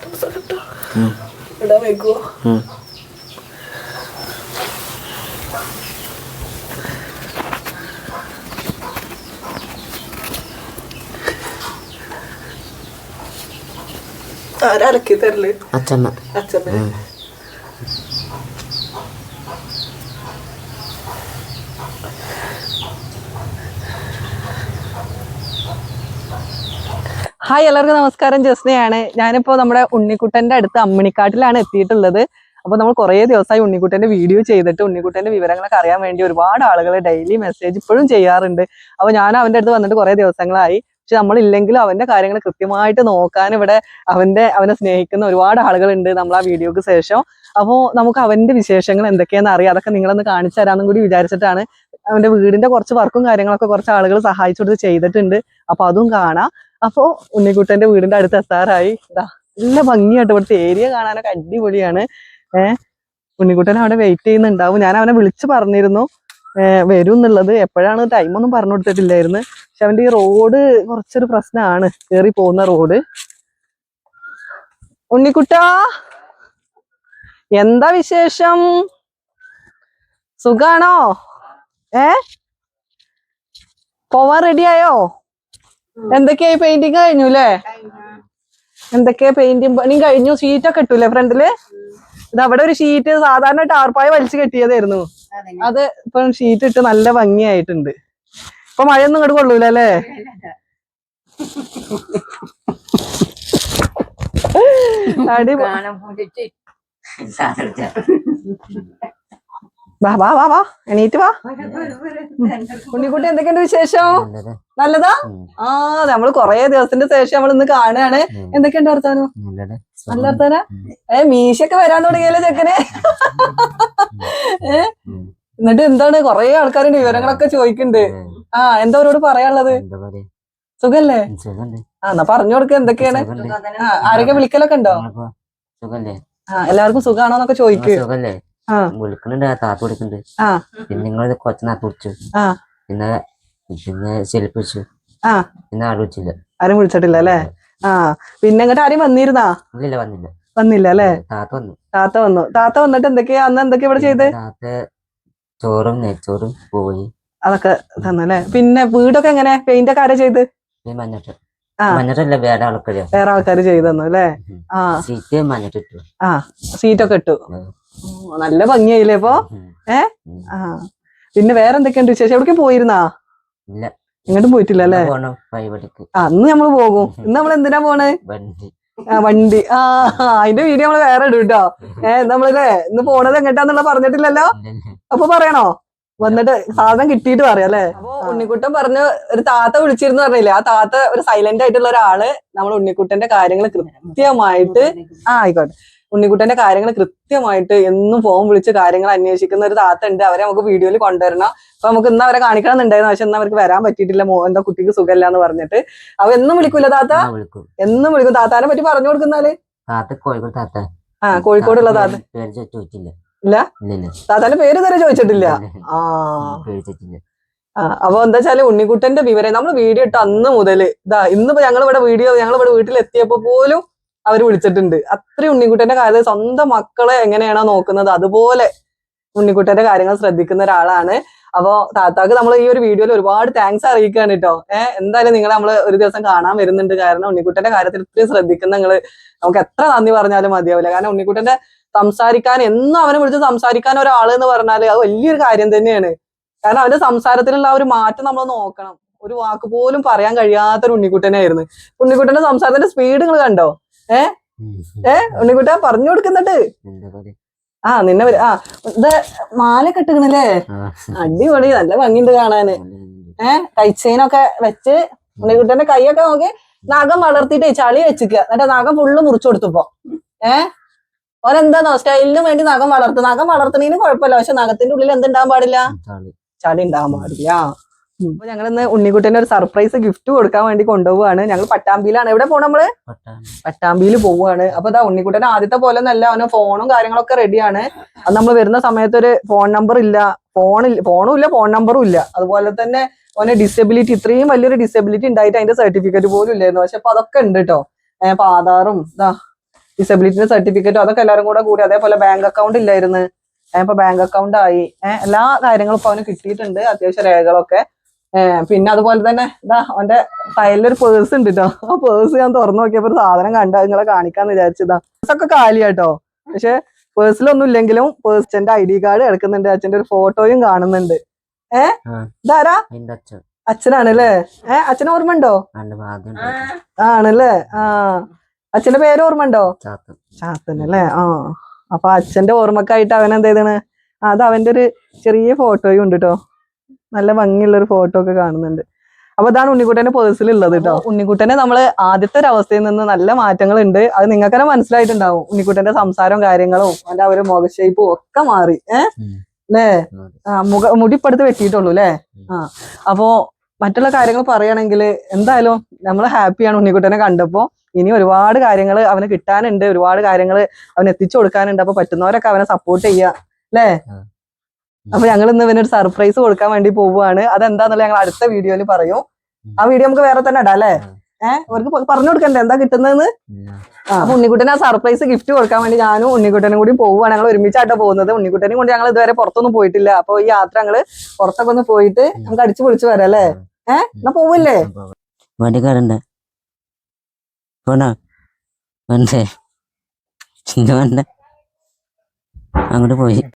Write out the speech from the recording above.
Dress കിട്ടോ ഇടാൻ വെക്കുവോ ആരാ അലക്കി തരൽ? അച്ഛമ്മ. ഹായ് എല്ലാവർക്കും നമസ്കാരം. ജസ്നയാണ്. ഞാനിപ്പോ നമ്മുടെ ഉണ്ണിക്കുട്ടന്റെ അടുത്ത് അമ്മിണിക്കാട്ടിലാണ് എത്തിയിട്ടുള്ളത്. അപ്പോൾ നമ്മൾ കുറേ ദിവസമായി ഉണ്ണിക്കുട്ടന്റെ വീഡിയോ ചെയ്തിട്ട് ഉണ്ണിക്കുട്ടന്റെ വിവരങ്ങളൊക്കെ അറിയാൻ വേണ്ടി ഒരുപാട് ആളുകൾ ഡെയിലി മെസ്സേജ് ഇപ്പോഴും ചെയ്യാറുണ്ട്. അപ്പോൾ ഞാൻ അവന്റെ അടുത്ത് വന്നിട്ട് കുറേ ദിവസങ്ങളായി. പക്ഷെ നമ്മളില്ലെങ്കിലും അവന്റെ കാര്യങ്ങൾ കൃത്യമായിട്ട് നോക്കാൻ ഇവിടെ അവന്റെ അവനെ സ്നേഹിക്കുന്ന ഒരുപാട് ആളുകളുണ്ട് നമ്മൾ ആ വീഡിയോക്ക് ശേഷം. അപ്പോൾ നമുക്ക് അവന്റെ വിശേഷങ്ങൾ എന്തൊക്കെയാണെന്ന് അറിയാം. അതൊക്കെ നിങ്ങളൊന്ന് കാണിച്ചു തരാമെന്നും കൂടി വിചാരിച്ചിട്ടാണ് അവന്റെ വീടിന്റെ കുറച്ച് വർക്കും കാര്യങ്ങളൊക്കെ കുറച്ച് ആളുകൾ സഹായിച്ചു കൊടുത്ത് ചെയ്തിട്ടുണ്ട്. അപ്പോൾ അതും കാണാം. അപ്പോ ഉണ്ണിക്കുട്ടന്റെ വീടിന്റെ അടുത്ത് എത്താറായി. നല്ല ഭംഗിയായിട്ട് ഇവിടുത്തെ ഏരിയ കാണാനൊക്കെ അടിപൊളിയാണ്. ഏഹ് ഉണ്ണിക്കുട്ടൻ അവിടെ വെയിറ്റ് ചെയ്യുന്നുണ്ടാവും. ഞാൻ അവനെ വിളിച്ചു പറഞ്ഞിരുന്നു. വരും എന്നുള്ളത്. എപ്പോഴാണ് ടൈമൊന്നും പറഞ്ഞു കൊടുത്തിട്ടില്ലായിരുന്നു. പക്ഷെ അവന്റെ ഈ റോഡ് കുറച്ചൊരു പ്രശ്നമാണ് കയറി പോകുന്ന റോഡ് ഉണ്ണിക്കുട്ടാ എന്താ വിശേഷം? സുഖാണോ? ഏ പോവാൻ റെഡിയായോ എന്തൊക്കെയായി പെയിന്റിങ് കഴിഞ്ഞു. അല്ലേ എന്തൊക്കെയാ പെയിന്റിങ് പണി കഴിഞ്ഞു? ഷീറ്റ് ഒക്കെ ഇട്ടൂലേ ഫ്രണ്ടിൽ ഇത് അവിടെ ഒരു ഷീറ്റ് സാധാരണ ടാർപ്പായ വലിച്ചു കെട്ടിയതായിരുന്നു. അത് ഇപ്പൊ ഷീറ്റ് ഇട്ട് നല്ല ഭംഗിയായിട്ടുണ്ട്. ഇപ്പൊ മഴയൊന്നും ഇങ്ങോട്ട് കൊള്ളൂല അല്ലേ അടി വാ വാ വാ വാ. എണീറ്റ് വാ. ഉണ്ണിക്കുട്ടി എന്തൊക്കെയുണ്ട് വിശേഷം? നല്ലത്. ആ നമ്മൾ കൊറേ ദിവസത്തിന്റെ ശേഷം നമ്മൾ ഇന്ന് കാണുകയാണ്. എന്തൊക്കെയുണ്ട് വർത്താനോ? നല്ല വർത്താന? ഏ മീശൊക്കെ വരാൻ തുടങ്ങിയല്ലേ ചെക്കന്? ഏ? എന്നിട്ട് എന്താണ്? കൊറേ ആൾക്കാരുണ്ട് വിവരങ്ങളൊക്കെ ചോദിക്കുന്നുണ്ട്. ആ എന്താ അവരോട് പറയാനുള്ളത്? സുഖല്ലേ? ആ എന്നാ പറഞ്ഞു കൊടുക്ക എന്തൊക്കെയാണ്? ആരൊക്കെ വിളിക്കലൊക്കെ ഉണ്ടോ? സുഖല്ലേ? ആ എല്ലാവർക്കും സുഖാണോ എന്നൊക്കെ വിളിക്കുന്നുണ്ട് താത്ത വിളിക്കുന്നുണ്ട് പിന്നെ നിങ്ങൾ കൊച്ചു നാത്ത് വിളിച്ചു ആ. പിന്നെ പിന്നെ വിളിച്ചു ആ. പിന്നെ ആരും വിളിച്ചില്ല. ആരും വിളിച്ചിട്ടില്ല അല്ലേ? ആ. പിന്നെ ഇങ്ങോട്ട് ആരും വന്നിരുന്നാ? ഇല്ല വന്നില്ല. വന്നില്ല അല്ലേ? താത്ത വന്നു. താത്ത വന്നു. താത്ത വന്നിട്ട് എന്തൊക്കെയാ? അന്ന് എന്തൊക്കെയാ ഇവിടെ ചെയ്ത്? താത്ത ചോറും നെച്ചോറും പോയി അതൊക്കെ തന്നല്ലേ പിന്നെ വീടൊക്കെ എങ്ങനെ? പെയിന്റ് ഒക്കെ ആരാ ചെയ്ത്. മഞ്ഞട്ടല്ല വേറെ ആൾക്കാര് വേറെ ആൾക്കാർ ചെയ്തു തന്നു അല്ലേ ആ. സീറ്റ് മഞ്ഞട്ടിട്ടു. ആ. സീറ്റൊക്കെ ഇട്ടു. നല്ല ഭംഗിയായില്ലേ ഇപ്പൊ? ഏ? ആ. പിന്നെ വേറെ എന്തൊക്കെയുണ്ട് വിശേഷം? എവിടേക്കും പോയിരുന്നാ? ഇല്ല. എങ്ങോട്ടും പോയിട്ടില്ല അല്ലേ ആ അന്ന് നമ്മൾ പോകും. ഇന്ന് നമ്മൾ എന്തിനാ പോണേ? വണ്ടി. ആ വണ്ടി. ആ അതിന്റെ വീഡിയോ നമ്മൾ വേറെ ഇടും കേട്ടോ ഏ നമ്മളല്ലേ ഇന്ന് പോണത് എങ്ങോട്ടാന്നുള്ള പറഞ്ഞിട്ടില്ലല്ലോ? അപ്പൊ പറയണോ? വന്നിട്ട് സാധനം കിട്ടിയിട്ട് പറയാം അല്ലേ അപ്പൊ ഉണ്ണിക്കുട്ടൻ പറഞ്ഞു ഒരു താത്ത വിളിച്ചിരുന്നു പറഞ്ഞില്ലേ? ആ താത്ത ഒരു സൈലന്റ് ആയിട്ടുള്ള ഒരാൾ നമ്മൾ ഉണ്ണിക്കുട്ടന്റെ കാര്യങ്ങൾ കൃത്യമായിട്ട് ആ ആയിക്കോട്ടെ. ഉണ്ണിക്കുട്ടന്റെ കാര്യങ്ങൾ കൃത്യമായിട്ട് എന്നും ഫോൺ വിളിച്ച് കാര്യങ്ങൾ അന്വേഷിക്കുന്ന ഒരു താത്ത ഉണ്ട് അവരെ നമുക്ക് വീഡിയോയിൽ കൊണ്ടുവരണം. അപ്പൊ നമുക്ക് ഇന്ന് അവരെ കാണിക്കണം എന്നുണ്ടായിരുന്നു പക്ഷെ ഇന്ന് അവർക്ക് വരാൻ പറ്റിയിട്ടില്ല. മോ എന്താ കുട്ടിക്ക് സുഖമില്ല എന്ന് പറഞ്ഞിട്ട്. അവ എന്നും വിളിക്കൂല താത്ത? എന്നും വിളിക്കും? താത്താനെ പറ്റി പറഞ്ഞു കൊടുക്കുന്നാൽ? കോഴിക്കോട് താത്ത. ആ കോഴിക്കോടുള്ള താത്ത. ഇല്ല? താത്താന്റെ പേര് തരെ ചോദിച്ചിട്ടില്ല. ആ. അപ്പൊ എന്താ വെച്ചാൽ ഉണ്ണിക്കുട്ടന്റെ വിവരം നമ്മൾ വീഡിയോ ഇട്ട അന്ന് മുതൽ ഇതാ ഇന്നിപ്പോ ഞങ്ങൾ ഇവിടെ വീഡിയോ ഞങ്ങൾ ഇവിടെ വീട്ടിൽ എത്തിയപ്പോ പോലും അവർ വിളിച്ചിട്ടുണ്ട്. അത്രയും ഉണ്ണിക്കുട്ടന്റെ കാര്യത്തിൽ സ്വന്തം മക്കളെ എങ്ങനെയാണോ നോക്കുന്നത് അതുപോലെ ഉണ്ണിക്കുട്ടന്റെ കാര്യങ്ങൾ ശ്രദ്ധിക്കുന്ന ഒരാളാണ്. അപ്പോ താത്താക്ക് നമ്മൾ ഈ ഒരു വീഡിയോയിൽ ഒരുപാട് താങ്ക്സ് അറിയിക്കുകയാണ് കേട്ടോ. ഏഹ് എന്തായാലും നിങ്ങളെ നമ്മൾ ഒരു ദിവസം കാണാൻ വരുന്നുണ്ട്. കാരണം ഉണ്ണിക്കുട്ടന്റെ കാര്യത്തിൽ ഇത്രയും ശ്രദ്ധിക്കുന്ന നിങ്ങൾ നമുക്ക് എത്ര നന്ദി പറഞ്ഞാലും മതിയാവില്ല. കാരണം ഉണ്ണിക്കുട്ടന്റെ സംസാരിക്കാൻ എന്നും അവനെ വിളിച്ച് സംസാരിക്കാൻ ഒരാൾ എന്ന് പറഞ്ഞാൽ അത് വലിയൊരു കാര്യം തന്നെയാണ്. കാരണം അവന്റെ സംസാരത്തിലുള്ള ആ ഒരു മാറ്റം നമ്മൾ നോക്കണം. ഒരു വാക്ക് പോലും പറയാൻ കഴിയാത്തൊരു ഉണ്ണിക്കുട്ടനായിരുന്നു. ഉണ്ണിക്കുട്ടന്റെ സംസാരത്തിന്റെ സ്പീഡ് നിങ്ങൾ കണ്ടോ? ഉം. ഏ? ഉണ്ണിക്കുട്ട പറഞ്ഞു കൊടുക്കുന്നുണ്ട്. ആ നിന്നെ വരും ആ ഇത് മാല കെട്ടുകണല്ലേ ആ, അടിപൊളി നല്ല ഭംഗിയുണ്ട് കാണാന്. ഏ? കൈച്ചെയിനൊക്കെ വെച്ച് ഉണ്ണിക്കുട്ടന്റെ കൈയൊക്കെ നോക്കി നാഗം വളർത്തിയിട്ട് ചളി വെച്ചിക്കുക എന്നിട്ട് നഖം ഫുള്ള് മുറിച്ചു കൊടുത്തപ്പോ ഏ? ഓനെന്താന്നോ? സ്റ്റൈലിന് വേണ്ടി നഖം വളർത്തും. നഖം വളർത്തുന്നതിന് കുഴപ്പമില്ല. പക്ഷെ നഖത്തിന്റെ ഉള്ളിൽ എന്തുണ്ടാവാൻ പാടില്ല? ചളി. ചളി ഉണ്ടാവാൻ പാടില്ല. അപ്പൊ ഞങ്ങൾ ഇന്ന് ഉണ്ണിക്കുട്ടന് ഒരു സർപ്രൈസ് ഗിഫ്റ്റ് കൊടുക്കാൻ വേണ്ടി കൊണ്ടുപോവാണ്. ഞങ്ങൾ പട്ടാമ്പിയിലാണ്. എവിടെ പോണ നമ്മൾ. പട്ടാമ്പിയിൽ പോവുകയാണ് അപ്പൊ ഇതാ ഉണ്ണിക്കുട്ടൻ ആദ്യത്തെ പോലെ ഒന്നല്ല അവന് ഫോണും കാര്യങ്ങളൊക്കെ റെഡിയാണ് അത് നമ്മൾ വരുന്ന സമയത്ത് ഒരു ഫോൺ നമ്പർ ഇല്ല. ഫോണില്ല ഫോണും ഇല്ല ഫോൺ നമ്പറും ഇല്ല. അതുപോലെ തന്നെ അവന് ഡിസബിലിറ്റി ഇത്രയും വലിയൊരു ഡിസബിലിറ്റി ഉണ്ടായിട്ട് അതിന്റെ സർട്ടിഫിക്കറ്റ് പോലും ഇല്ലായിരുന്നു. പക്ഷെ അപ്പൊ അതൊക്കെ ഉണ്ട് കേട്ടോ അപ്പൊ ആധാറും ഇതാ ഡിസബിലിറ്റിന്റെ സർട്ടിഫിക്കറ്റും അതൊക്കെ എല്ലാവരും കൂടെ കൂടി അതേപോലെ ബാങ്ക് അക്കൗണ്ട് ഇല്ലായിരുന്നു. ഇപ്പൊ ബാങ്ക് അക്കൗണ്ട് ആയി. എല്ലാ കാര്യങ്ങളും ഇപ്പൊ അവന് കിട്ടിയിട്ടുണ്ട്. അത്യാവശ്യം രേഖകളൊക്കെ. പിന്നെ അതുപോലെ തന്നെ ഇതാ അവന്റെ കയ്യിലൊരു പേഴ്സ് ഉണ്ട് കേട്ടോ ആ പേഴ്സ് ഞാൻ തുറന്നു നോക്കിയപ്പോ ഒരു സാധനം കണ്ട. നിങ്ങളെ കാണിക്കാന്ന് വിചാരിച്ചതാ. ഒക്കെ കാലിയാട്ടോ. പക്ഷെ പേഴ്സിലൊന്നും ഇല്ലെങ്കിലും പേഴ്സിന്റെ ഐ ഡി കാർഡ് എടുക്കുന്നുണ്ട്. അച്ഛന്റെ ഒരു ഫോട്ടോയും കാണുന്നുണ്ട്. ഏ. ഇതാരാ? അച്ഛനാണല്ലേ? ഏ അച്ഛന് ഓർമ്മ ഉണ്ടോ ആണല്ലേ? ആ. അച്ഛന്റെ പേര് ഓർമ്മ ഉണ്ടോ ചാത്തനല്ലേ? ചാത്തൻ അല്ലേ ആ. അപ്പൊ അച്ഛന്റെ ഓർമ്മക്കായിട്ട് അവൻ എന്ത് ചെയ്താണ് അത് അവന്റെ ഒരു ചെറിയ ഫോട്ടോയും ഉണ്ട് കേട്ടോ നല്ല ഭംഗിയുള്ള ഒരു ഫോട്ടോ ഒക്കെ കാണുന്നുണ്ട്. അപ്പൊ അതാണ് ഉണ്ണിക്കുട്ടന്റെ പേഴ്സിൽ ഉള്ളത് കേട്ടോ ഉണ്ണിക്കുട്ടനെ നമ്മൾ ആദ്യത്തെ ഒരു അവസ്ഥയിൽ നിന്ന് നല്ല മാറ്റങ്ങൾ ഉണ്ട് അത് നിങ്ങൾക്ക് തന്നെ മനസ്സിലായിട്ടുണ്ടാവും. ഉണ്ണിക്കുട്ടന്റെ സംസാരവും കാര്യങ്ങളും അതിന്റെ ആ ഒരു മുഖ ഷേപ്പും ഒക്കെ മാറി. ഏഹ്. അല്ലേ. ആ മുഖ മുടിപ്പെടുത്ത് വെട്ടിയിട്ടുള്ളൂ അല്ലേ ആ. അപ്പോ മറ്റുള്ള കാര്യങ്ങൾ പറയുകയാണെങ്കിൽ എന്തായാലും നമ്മൾ ഹാപ്പിയാണ് ഉണ്ണിക്കുട്ടനെ കണ്ടപ്പോ. ഇനി ഒരുപാട് കാര്യങ്ങൾ അവന് കിട്ടാനുണ്ട്. ഒരുപാട് കാര്യങ്ങൾ അവന് എത്തിച്ചു കൊടുക്കാനുണ്ട്. അപ്പൊ പറ്റുന്നവരൊക്കെ അവനെ സപ്പോർട്ട് ചെയ്യുക അല്ലേ. അപ്പൊ ഞങ്ങൾ ഇന്ന് ഇവനൊരു സർപ്രൈസ് കൊടുക്കാൻ വേണ്ടി പോവുകയാണ്. അതെന്താന്നുള്ള ഞങ്ങൾ അടുത്ത വീഡിയോയിൽ പറയും. ആ വീഡിയോ നമുക്ക് വേറെ തന്നെ ഇടാം അല്ലേ? ഏഹ് അവർക്ക് പറഞ്ഞു കൊടുക്കണ്ടേ? എന്താ കിട്ടുന്നതെന്ന്. അപ്പൊ ഉണ്ണിക്കുട്ടന് ആ സർപ്രൈസ് ഗിഫ്റ്റ് കൊടുക്കാൻ വേണ്ടി ഞാനും ഉണ്ണിക്കുട്ടനും കൂടി പോവുകയാണ്. ഞങ്ങൾ ഒരുമിച്ചായിട്ട് പോകുന്നത്. ഉണ്ണിക്കുട്ടനും കൊണ്ട് ഞങ്ങൾ ഇതുവരെ പുറത്തൊന്നും പോയിട്ടില്ല. അപ്പൊ ഈ യാത്ര ഞങ്ങൾ പുറത്തൊക്കെ ഒന്ന് പോയിട്ട് നമുക്ക് അടിച്ചു പൊളിച്ചു വരാം അല്ലേ? ഏഹ് എന്നാ പോവില്ലേ? വണ്ടിക്കാരുണ്ട് അങ്ങോട്ട് പോയി.